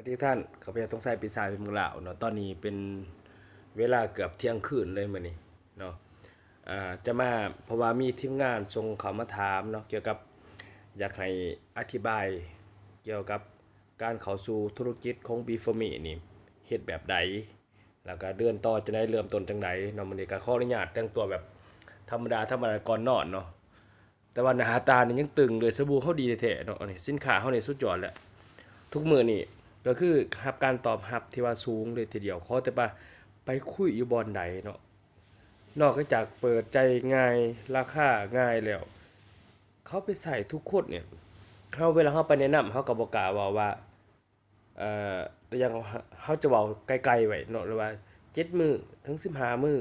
สวัสดีท่านข้าพเจ้าต้องใส่ปีศาจเป็นมืองลาวเนาะ ตอนนี้เป็นเวลาเกือบเที่ยงคืนเลยมื้อนี้เนาะอ่าจะมาเพราะว่ามีทีมงานส่งเขามาถามเนาะเกี่ยวกับอยากให้อธิบายเกี่ยวกับการเข้าสู่ธุรกิจของ b f o r m e นี่เฮ็ดแบบใด แล้วก็เดือนต่อจะได้เริ่มต้นจังไดเนาะมื้อนี้ก็ขออนุญาตแต่งตัวแบบธรรมดาธรรมดาก่อนนอนเนาะ แต่ว่าหน้าตานี่ยังตึงเลยสบู่เขาดีแท้ๆเนาะนนี้สินค้าเขานี่สุดยอดแล้วทุกมือนี่ ก็คือรับการตอบรับที่ว่าสูงเลยทีเดียวขอแต่ว่าไปคุยอยู่บอนใดเนาะนอกจากเปิดใจง่ายราคาง่ายแล้ว เขาไปใส่ทุกคนเนี่ยเฮาเวลาเฮาไปแนะนำเฮาก็บ่กล้าว้าว่าเอ่อแต่อยังเฮาจะเว้าไกลๆไว้เนาะหรือว่า7มื้อถึง15มื้อ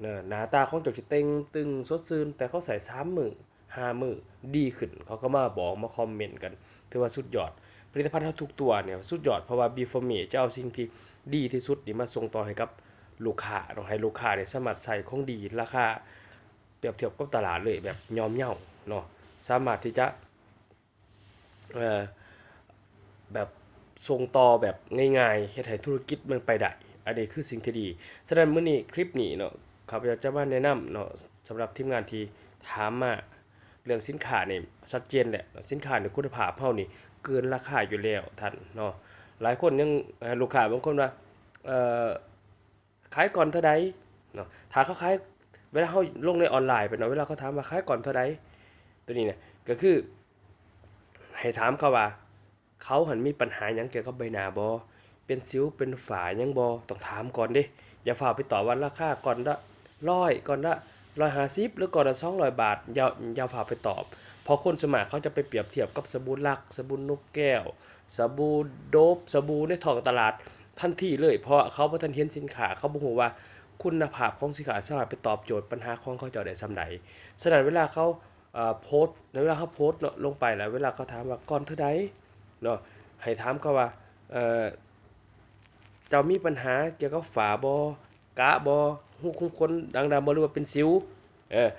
เนาะหน้าตาของจ้าสิเต็งตึงสดชื่นแต่เขาใส่3มื้อ5มื้อดีขึ้น เขาก็มาบอกมาคอมเมนต์กันถือว่าสุดยอด ผลิตภัณฑ์ทุกตัวเนี่ยสุดยอดเพราะว่า b f o r m e จะเอาสิ่งที่ดีที่สุดนี่มาส่งต่อให้กับลูกค้าต้องให้ลูกค้าเนี่ยสามารถใส่ของดีราคาเปรียบเทียบกับตลาดเลยแบบยอมเย่าเนาะสามารถที่จะเอ่อแบบส่งต่อแบบง่ายๆเฮ็ดให้ธุรกิจมันไปได้อันนี้คือสิ่งที่ดีฉะนั้นมื้อนี้คลิปนี้เนาะข้าพเจ้าจะมาแนะนำเนาะสำหรับทีมงานที่ถามมา เรื่องสินค้านี่ชัดเจนแหละสินค้าในคุณภาพเฮานี่เกินราคาอยู่แล้วท่านเนาะหลายคนยังลูกค้าบางคนว่าเอ่อขายก่อนเท่าใดเนาะถ้าเขาขายเวลาเขาลงในออนไลน์ไปเนาะเวลาเขาถามว่าขายก่อนเท่าใดตัวนี้เนี่ยก็คือ ให้ถามเขาว่า เขาหันมีปัญหาหยังเกี่ยวกับใบหน้าบ่เป็นสิวเป็นฝายังบ่ต้องถามก่อนด้อย่าฝ่าไปต่อว่าราคาก่อนละร้อยก่อนละ 150หรือก่อนละ200บาทยาอย่าฝ่าไปตอบ เพราะคนสมัครเขาจะไปเปรียบเทียบกับสบู่ลักสบู่นกแก้ว สบู่โดบสบู่ในท้องตลาดทันทีเลย เพราะเขาบ่ทันเห็นสินค้าเขาบ่ฮู้ว่าคุณภาพของสินค้าสามารถไปตอบโจทย์ปัญหาของเขาเจ้าได้สำใดฉะนั้นเวลาเขาโพสต์เวลาเขาโพสต์เนาะลงไปแล้ว เวลาเขาถามว่าก่อนเท่าใดเนาะให้ถามเขาว่าเจ้ามีปัญหาเกี่ยวกับฝาบ่ กะบ่ฮู้คุมคนดังดำบ่หรือว่าเป็นสิวเออ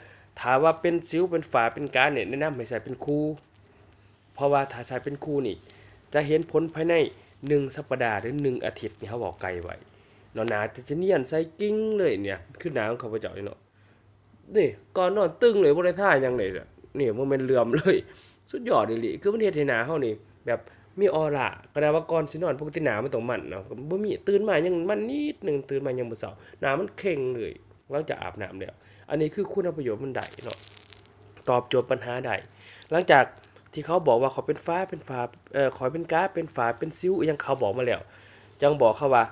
ถามว่าเป็นสิวเป็นฝาเป็นการเนี่ยแนะนำให้ใส่เป็นคู่ เพราะว่าถ้าใส่เป็นคู่นี่ จะเห็นผลภายใน1สัปดาห์หรือ1อาทิตย์นี่เขาบอกไกลไว้นาะหนาจะจะเนียนใส่กิ้งเลยเนี่ยคือหนาของเขาพเจ้าเนาะนี่ก่อนนอนตึงเลยบ่ได้ท่ายังเลยอะนี่ยมันเป็นเลื่อมเลย สุดยอดเลยคือมันเฮ็ดให้หนาเฮานี่แบบ มีออร่าก็ได้ว่าก่อนสินอนปกติหนามันต้องมันเนาะบ่มีตื่นมายังมันนิดหนึ่งตื่นมายังบ่เช้าหนามันเข่งเลยหลังจากอาบน้ำแล้ว อันนี้คือคุณประโยชน์มันได้เนาะตอบโจทย์ปัญหาได้หลังจากที่เขาบอกว่าเขาเป็นฟ้าเป็นฝาเอ่อขอเป็นก๊าเป็นฝาเป็นซิวอหยังเขาบอกมาแล้วจังบอกเขาว่า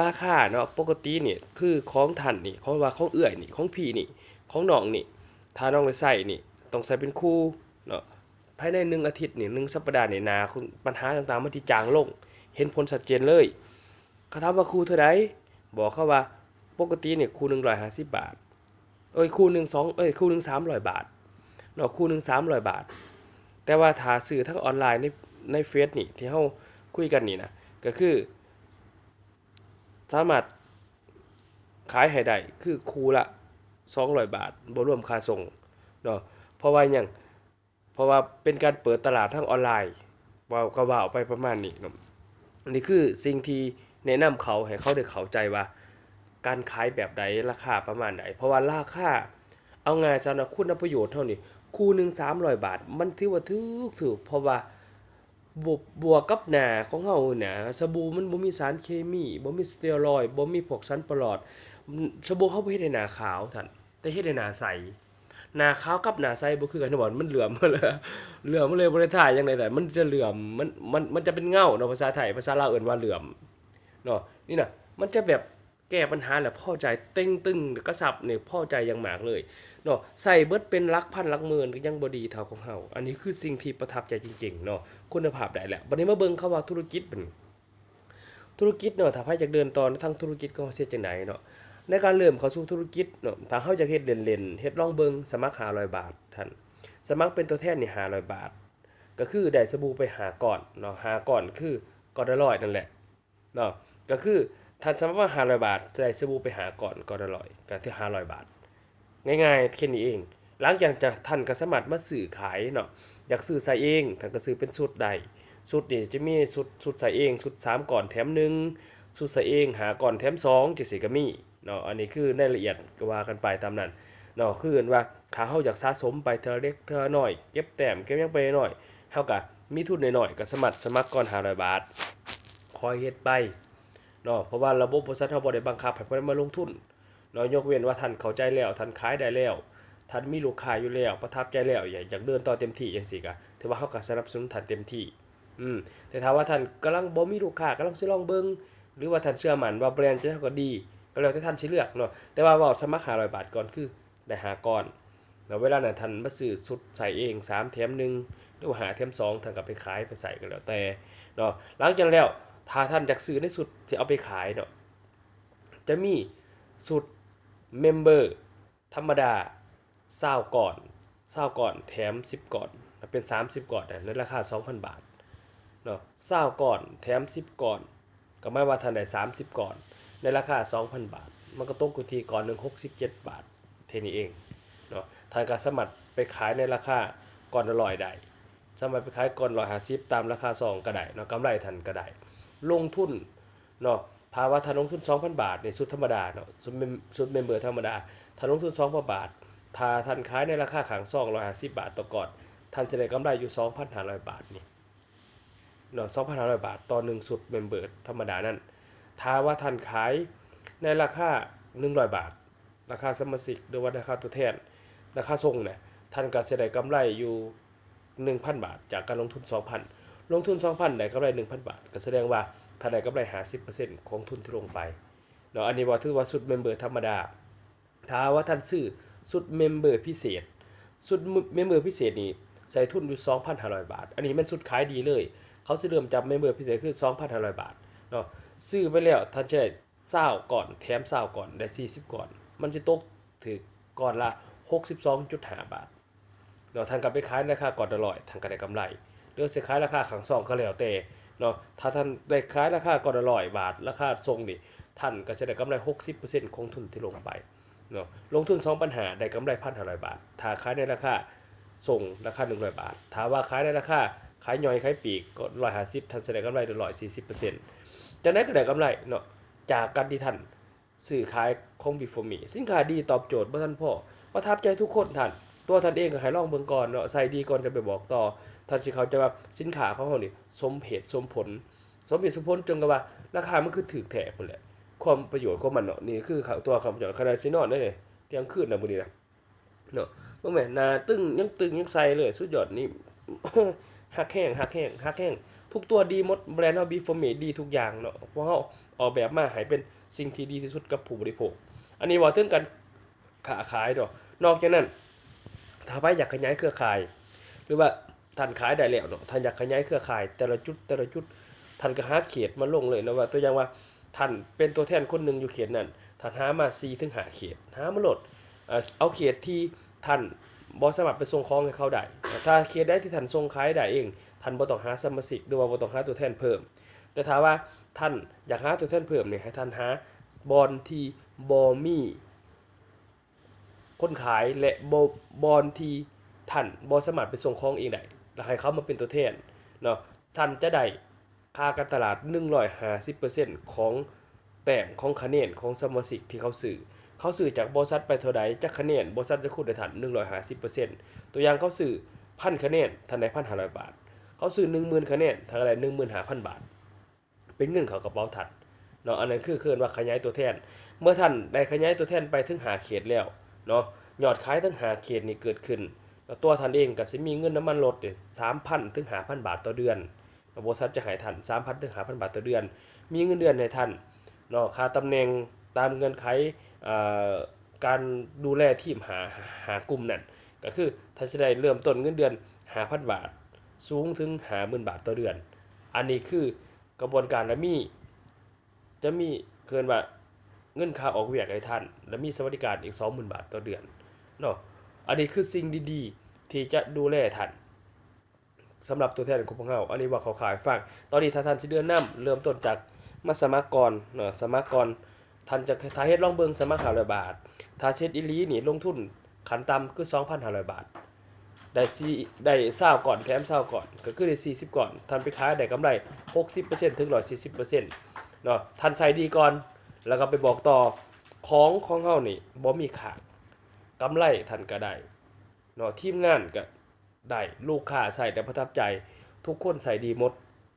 ราคาเนาะปกตินี่คือของท่านนี่ของว่าของเอื้อยนี่ของพี่นี่ของน้องนี่ถ้าน้องไปใส่นี่ต้องใส่เป็นคู่เนาะ ภายในหนึ่งอาทิตย์นี่หนึ่งสัปดาห์นี่นาคุณปัญหาต่างๆมันที่จางลง เห็นผลชัดเจนเลยเขาถามว่าคูเท่าใดบอกเขาว่าปกตินี่คู่หนึ่งร้อยห้าสิบบาท เอ้ยคูหนึ่งสองเอ้ยคูหนึ่งสามร้อยบาทเนาะคู่หนึ่งสามร้อยบาท แต่ว่าถ้าซื้อทั้งออนไลน์ในในเฟซนี่ที่เฮาคุยกันนี่นะก็คือ สามารถขายให้ได้คือคูละ200บาทบรวมค่าส่งเนาะเพราะว่าหยัง เพราะว่าเป็นการเปิดตลาดทางออนไลน์ว่าก็ว่าออกไปประมาณนี้นาะอันนี้คือสิ่งที่แนะนำเขาให้เขาได้เข้าใจว่า การขายแบบใดราคาประมาณไหน เพราะว่าราคาเอางายสำหรับคุณประโยชน์เท่านี้คู่หนึ่งสามร้อยบาท มันถือว่าถูกถูกเพราะว่าบวกบวกกับหนาของเฮาหนาสบู่มันบ่มีสารเคมีบ่มีสเตียรอยด์บ่มีพวกสันปลอดสบู่เขาบ่เฮ็ดให้หนาขาวท่านแต่เฮ็ดให้หนาใส หนาขาวกับหนาใสบ่คือกันบ่มันเหลื่อมมาเลยเหลื่อมมาเลยบ่ได้ถ่ายจังได๋แต่มันจะเหลื่อมมันมันมันจะเป็นเงาเนาะภาษาไทยภาษาลาวเอิ้นว่าเหลื่อมเนาะนี่น่ะมันจะแบบแก้ปัญหาแหละพ่อใจเต้งตึงกระสับเนี่ยพ่อใจอยังมากเลยเนาะใส่เบิดเป็นลักพันลักหมื่นก็ยังบ่ดีเท่าของเฮาอันนี้คือสิ่งที่ประทับใจจริงๆเนาะคุณภาพได้แหละบัดนี้มาเบิ่งคำว่าธุรกิจเป็นธุรกิจเนาะถ้าใครอยากเดินต่อนทางธุรกิจก็เสียจังไดเนาะ ในการเริ่มเข้าสู่ธุรกิจเนาะถ้าเฮาอยากเฮ็ดเล่นๆเฮ็ดลองเบิงสมัคร500 บาทท่านสมัครเป็นตัวแทนนี่500 บาท ก็คือได้สบู่ไปหาก่อนเนาะหาก่อนคือก่อนละร้อยนั่นแหละเนาะก็คือท่านสมมติว่าห้าร้อยบาทได้สบู่ไปหาก่อนก็อร่อยก็ที่ห้าร้อยบาท ง่ายๆแค่นี้เอง หลังจากจะท่านก็สามารถมาสื่อขายเนาะอยากซื้อใส่เองท่านก็ซื้อเป็นชุดใดสุดนี่จะมีสุดสุดใส่เองสุดสามก่อนแถมหนึ่ง สุดใส่เองหาก่อนแถมสองจังซี่ก็มีเนาะอันนี้คือในละเอียดก็ว่ากันไปตามนั้นเนาะคือว่าถ้าเฮาอยากสะสมไปเทอละเล็กเทอละน้อยเก็บแต้มเก็บยังไปหน่อยเฮาก็มีทุนน้อยๆก็สมัครสมัครก่อน500บาทคอยเฮ็ดไปเนาะเพราะว่าระบบบริษัทเฮาบ่ได้บังคับให้เพิ่นมาลงทุนเนาะยกเว้นว่าท่านเข้าใจแล้วท่านขายได้แล้วท่านมีลูกค้าอยู่แล้วประทับใจแล้วอยากอยากเดินต่อเต็มที่จังซี่ก็ถือว่าเฮาก็สนับสนุนท่านเต็มที่อืมแต่ถ้าว่าท่านกำลังบ่มีลูกค้ากำลังสิลองเบิ่ง หรือว่าท่านเชื่อมันว่าแบรนด์จะก็ดี ก็แล้วแต่ท่านสิเลือกเนาะแต่ว่าเว้าสมัคร500บาทก่อนคือได้หาก่อนแล้วเวลานั้นท่านมาซื้อชุดใส่เอง3แถม1หรือว่าหาแถม2ท่านก็ไปขายไปใส่ก็แล้วแต่เนาะหลังจากนั้นแล้วถ้าท่านอยากซื้อในสุดที่เอาไปขายเนาะจะมีสุดเมมเบอร์ธรรมดาเศร้าก่อนเศร้าก่อนแถม 10 ก่อนเป็น 30 ก่อนนะในราคา 2,000 บาทเนาะเศร้าก่อนแถม 10 ก่อน ก็ไม่ว่าทันใด30ก่อน ในราคา2,000บาท มันก็ตกกุทีก่อนหนึ่ง67บาท เทนี้เองเนาะทางการสมัครไปขายในราคาก่อนละร้อยได้สมัครไปขายก่อนร้อยห้าสิบตามราคาซองก็ได้เนาะกำไรทันก็ได้ ลงทุนเนาะภาวะถ้าลงทุน 2,000 บาทในสุดธรรมดาเนาะสุดเมมสุดเมมเบอร์ธรรมดาถ้าลงทุน2,000บาทถ้าท่านขายในราคาขางซอง150 บาทต่อก่อนท่านจะได้กำไรอยู่ 2,500 บาทนี่ เนาะ2,500บาท ต่อหนึ่งสุดเมมเบอร์ธรรมดานั่นถ้าว่าท่านขายในราคา100บาท ราคาสมาชิกหรือว่าราคาตัวแทน ราคาส่งเนี่ยท่านก็จะได้กำไรอยู่1,000บาท จากการลงทุน2,000ลงทุน2,000ได้กำไร1,000บาท ก็แสดงว่าท่านได้กำไร50%ของทุนที่ลงไปเนาะอันนี้ว่าถือว่าสุดเมมเบอร์ธรรมดา ถ้าว่าท่านซื้อสุดเมมเบอร์พิเศษ สุดเมมเบอร์พิเศษนี่ใส่ทุนอยู่ 2,500 บาท อันนี้มันสุดขายดีเลย เขาสิเริ่มจับเมมเบอร์พิเศษคือ 2,500 บาทเนาะซื้อไปแล้วท่านจะได้เศร้าก่อนแถมเศร้าก่อนได้ 40 ก่อน มันจะตกถึงก่อนละ 62.5 บาทเนาะท่านก็ไปขายในราคาก่อนละร้อยท่านก็ได้กำไรหรือสิขายราคาขังซองก็แล้วแต่เนาะถ้าท่านได้ขายราคาก่อนละร้อยบาทราคาทรงนี่ท่านก็จะได้กำไร 60%ของทุนที่ลงไปเนาะลงทุน2ปัญหาได้กำไรพันห้าร้อยบาท ถ้าขายในราคาส่งราคา 100 บาท ถ้าว่าขายในราคา ขายย่อยขายปีกก็ร้อยห้าสิบท่านแสดงกำไรได้ร้อยสี่สิบเปอร์เซ็นต์จากนั้นก็ได้กำไรเนาะจากการที่ท่านซื้อขายของบิฟมีสินค้าดีตอบโจทย์บ่ท่านพ่อประทับใจทุกคนท่าน ตัวท่านเองก็ให้ลองเบิ่งก่อนเนาะใส่ดีก่อนจะไปบอกต่อท่านสิเขาจะว่าสินค้าของเขานี่สมเหตุสมผล สมเหตุสมผลจนกับว่าราคามันคือถูกแท้พุ่นแหละความประโยชน์ของมันเนาะนี่คือเขาตัวคำประโยชน์ขนาดซินอนได้เลยเที่ยงคืนนะมื้อนี้นะเนาะบ่แม่นหน้าตึงยังตึงยังใส่เลย สุดยอดนี่ ฮักแห้งฮักแห้งฮักแห้งทุกตัวดีหมดแบรนด์เฮาบีฟอร์เมดีทุกอย่างเนาะเพราะเฮาออกแบบมาให้เป็นสิ่งที่ดีที่สุดกับผู้บริโภค อันนี้ว่าถึงการค้าขายดอกนอกจากนั้น ถ้าไปอยากขยายเครือข่าย หรือว่าท่านขายได้แล้วเนาะท่านอยากขยายเครือข่าย แต่ละจุดแต่ละจุดท่านก็หาเขตมาลงเลยนะว่าตัวอย่างว่าท่านเป็นตัวแทนคนหนึ่งอยู่เขตนั้นท่านหามา4ถึงหาเขตหามาโหลดเอ่อเอาเขตที่ท่าน บ่สามารถไปส่งของให้เขาได้ ถ้าเขตใดที่ท่านส่งขายได้เองท่านบ่ต้องหาสมาชิกหรือว่าบ่ต้องหาตัวแทนเพิ่ม แต่ถ้าว่าท่านอยากหาตัวแทนเพิ่มเนี่ยให้ท่านหาบอลที่บ่มีคนขายและบบอลที่ท่านบ่สามารถไปส่งของเองได้แล้วให้เขามาเป็นตัวแทนเนาะท่านจะได้ค่าการตลาด 150%ของแต้มของคะแนนของสมาชิกที่เขาซื้อ เขาซื้อจากบริษัทไปเท่าใดจากคะแนนบริษัทจะคูณได้ทัน150%ตัวอย่างเขาซื้อพันคะแนนทันได้1,500บาท เขาซื้อ10,000คะแนนทันได้15,000บาท เป็นเงินเขากระเป๋าทันเนาะอันนั้นคือเคินว่าขยายตัวแทน เมื่อท่านได้ขยายตัวแทนไปถึงหาเขตแล้วเนาะยอดขายทั้งหาเขตนี่เกิดขึ้นแล้วตัวท่านเองก็สิมีเงินน้ำมันลดเนี่ย3,000ถึง5,000บาทต่อเดือนบริษัทจะให้ท่าน3,000ถึง5,000บาทต่อเดือน มีเงินเดือนให้ท่านเนาะค่าตำแหน่ง ตามเงื่อนไขการดูแลทีมหาหากลุ่มนั่นก็คือท่านจะได้เริ่มต้นเงินเดือน5,000บาท สูงถึง50,000บาทต่อเดือน อันนี้คือกระบวนการและมีจะมีเกินว่าเงินค่าออกเวียกให้ท่าน และมีสวัสดิการอีก 20,000 บาทต่อเดือนเนาะอันนี้คือสิ่งดีๆ ที่จะดูแลท่านสำหรับตัวแทนของพวกเราอันนี้ว่าเขาขายฟังตอนนี้ถ้าท่านสิเดือนนํเริ่มต้นจากมาสมัครก่อนเนาะสมัครก่อน ท่านจะถ้าเฮ็ดลองเบิ่งสมัคร500บาท ถ้าเช็ดอีหลีนี่ลงทุนขั้นต่ำคือ 2,500 บาท ได้สี่ได้20ก่อนแถม20ก่อน ก็คือได้ 40 ก่อน ท่านไปขายได้กำไร 60%ถึง 140%เนาะท่านใส่ดีก่อน แล้วก็ไปบอกต่อของของเฮานี่บ่มีขาดกำไรท่านก็ได้เนาะทีมงานก็ได้ลูกค้าใส่แต่ประทับใจทุกคนใส่ดีหมด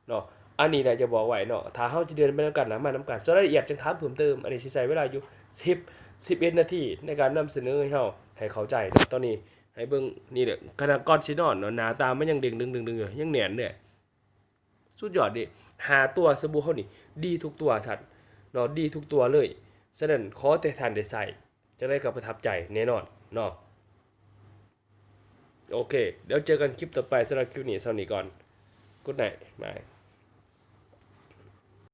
เนาะ อันนี้นะจะบอกไว้เนาะถ้าเฮาจะเดินไปน้ำกันนะมานํกันส่วนรายละเอียดจังถามเพิ่มเติมอันนี้สิใช้เวลาอยู่10 11นาทีในการนำเสนอให้เฮาให้เข้าใจนะตอนนี้ให้เบิ่งนี่แหละขณะก่อนสินอนเนาะหน้าตามันยังเด้งดึงๆๆอยู่ยังแหนนเนี่ยสุดยอดดิหาตัวสบู่เฮานี่ดีทุกตัวท่านเนาะดีทุกตัวเลยฉะนั้นขอแต่ท่านได้ใส่จะได้กับประทับใจแน่นอนเนาะโอเค เดี๋ยวเจอกันคลิปต่อไปสำหรับคลิปนี้เท่านี้ก่อน Good night บาย